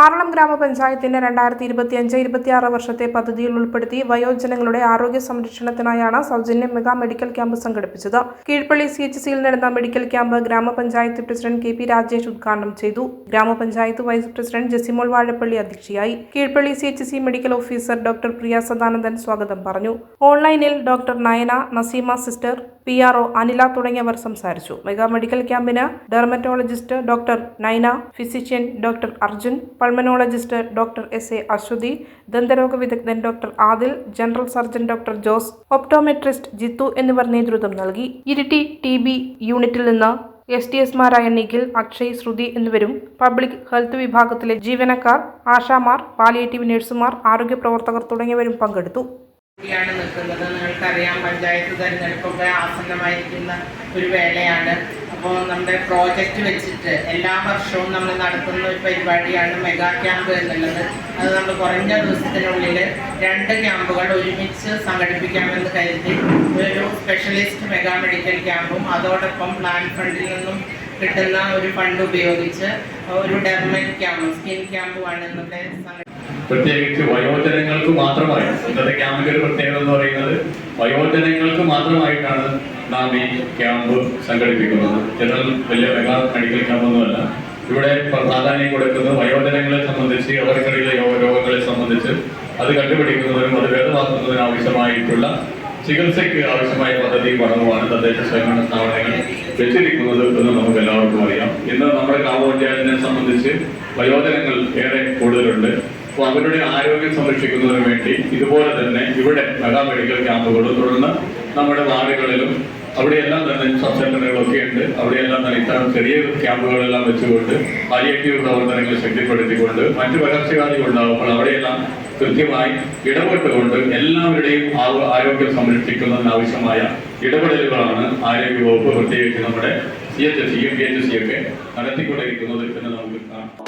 ആറളം ഗ്രാമപഞ്ചായത്തിന്റെ രണ്ടായിരത്തി ഇരുപത്തി ഇരുപത്തിയഞ്ച് ഇരുപത്തിയാറ് വർഷത്തെ പദ്ധതിയിൽ ഉൾപ്പെടുത്തി വയോജനങ്ങളുടെ ആരോഗ്യ സംരക്ഷണത്തിനായാണ് സൗജന്യ മെഗാ മെഡിക്കൽ ക്യാമ്പ് സംഘടിപ്പിച്ചത്. കീഴ്പള്ളി സി എച്ച് സിയിൽ നടന്ന മെഡിക്കൽ ക്യാമ്പ് ഗ്രാമപഞ്ചായത്ത് പ്രസിഡന്റ് കെ പി രാജേഷ് ഉദ്ഘാടനം ചെയ്തു. ഗ്രാമപഞ്ചായത്ത് വൈസ് പ്രസിഡന്റ് ജെസിമോൾ വാഴപ്പള്ളി അധ്യക്ഷയായി. Keezhpally C H C medical officer doctor Priya Sadanandan സ്വാഗതം പറഞ്ഞു. ഓൺലൈനിൽ doctor Nayana Naseema sister P. R. O. Anila തുടങ്ങിയവർ സംസാരിച്ചു. മെഗാ മെഡിക്കൽ ക്യാമ്പിന് dermatologist doctor Naina physician doctor Arjun pulmonologist doctor S A Aswathi ദന്തരോഗ വിദഗ്ധൻ doctor Adil general surgeon doctor Jose optometrist Jithu എന്നിവർ നേതൃത്വം നൽകി. ഇരിട്ടി ടി ബി യൂണിറ്റിൽ നിന്ന് S T എസ്മാരായ നിഖിൽ അക്ഷയ് ശ്രുതി എന്നിവരും പബ്ലിക് ഹെൽത്ത് വിഭാഗത്തിലെ ജീവനക്കാർ ആശാമാർ പാലിയേറ്റീവ് നഴ്സുമാർ ആരോഗ്യ പ്രവർത്തകർ തുടങ്ങിയവരും പങ്കെടുത്തു. നിൽക്കുന്നത്. നിങ്ങൾക്കറിയാം പഞ്ചായത്ത് തെരഞ്ഞെടുപ്പൊക്കെ ആസന്നമായിരിക്കുന്ന ഒരു വേളയാണ്. അപ്പോൾ നമ്മുടെ പ്രോജക്റ്റ് വെച്ചിട്ട് എല്ലാ വർഷവും നമ്മൾ നടത്തുന്ന ഒരു പരിപാടിയാണ് മെഗാ ക്യാമ്പ് എന്നുള്ളത്. അത് നമ്മൾ കുറഞ്ഞ ദിവസത്തിനുള്ളിൽ രണ്ട് ക്യാമ്പുകൾ ഒരുമിച്ച് സംഘടിപ്പിക്കാമെന്ന് കരുതി. ഒരു സ്പെഷ്യലിസ്റ്റ് മെഗാ മെഡിക്കൽ ക്യാമ്പും അതോടൊപ്പം പ്ലാൻ ഫണ്ടിൽ നിന്നും കിട്ടുന്ന ഒരു ഫണ്ട് ഉപയോഗിച്ച് ഒരു ഡെർമൽ ക്യാമ്പ് സ്കിൻ ക്യാമ്പുമാണ് ഇന്നത്തെ സംഘടന പ്രത്യേകിച്ച് വയോജനങ്ങൾക്ക് മാത്രമായി. ഇന്നത്തെ ക്യാമ്പിന്റെ ഒരു പ്രത്യേകത എന്ന് പറയുന്നത് വയോജനങ്ങൾക്ക് മാത്രമായിട്ടാണ് നാം ഈ ക്യാമ്പ് സംഘടിപ്പിക്കുന്നത്. ജനറൽ വലിയ മെഗാ മെഡിക്കൽ ക്യാമ്പൊന്നുമല്ല. ഇവിടെ പ്രാധാന്യം കൊടുക്കുന്നത് വയോജനങ്ങളെ സംബന്ധിച്ച് അവർക്കിടയിലെ രോഗങ്ങളെ സംബന്ധിച്ച് അത് കണ്ടുപിടിക്കുന്നതിനും അത് ഭേദമാക്കുന്നതിനും ആവശ്യമായിട്ടുള്ള ചികിത്സയ്ക്ക് ആവശ്യമായ പദ്ധതി പഠനമാണ് തദ്ദേശ സ്വയംഭരണ സ്ഥാപനങ്ങൾ വെച്ചിരിക്കുന്നത് എന്ന് നമുക്ക് എല്ലാവർക്കും അറിയാം. ഇന്ന് നമ്മുടെ ഗ്രാമപഞ്ചായത്തിനെ സംബന്ധിച്ച് വയോജനങ്ങൾ ഏറെ കൂടുതലുണ്ട്. അവരുടെ ആരോഗ്യം സംരക്ഷിക്കുന്നതിന് വേണ്ടി ഇതുപോലെ തന്നെ ഇവിടെ മെഗാ മെഡിക്കൽ ക്യാമ്പുകളും തുടർന്ന് നമ്മുടെ വാർഡുകളിലും അവിടെയെല്ലാം തന്നെ സബ് സെന്ററുകളൊക്കെ ഉണ്ട്. അവിടെയെല്ലാം തന്നെ ഇത്തരം ചെറിയ ക്യാമ്പുകളെല്ലാം വെച്ചുകൊണ്ട് പാലിയേറ്റീവ് പ്രവർത്തനങ്ങൾ ശക്തിപ്പെടുത്തിക്കൊണ്ട് മറ്റു പകർച്ചവ്യാധികൾ ഉണ്ടാകുമ്പോൾ അവിടെയെല്ലാം കൃത്യമായി ഇടപെട്ടുകൊണ്ട് എല്ലാവരുടെയും ആരോഗ്യം സംരക്ഷിക്കുന്നതിന് ആവശ്യമായ ഇടപെടലുകളാണ് ആരോഗ്യ വകുപ്പ് പ്രത്യേകിച്ച് നമ്മുടെ സി എച്ച് എസ് സിയും പി എച്ച് സി ഒക്കെ നടത്തിക്കൊണ്ടിരിക്കുന്നത് എന്ന് നമുക്ക് കാണാം.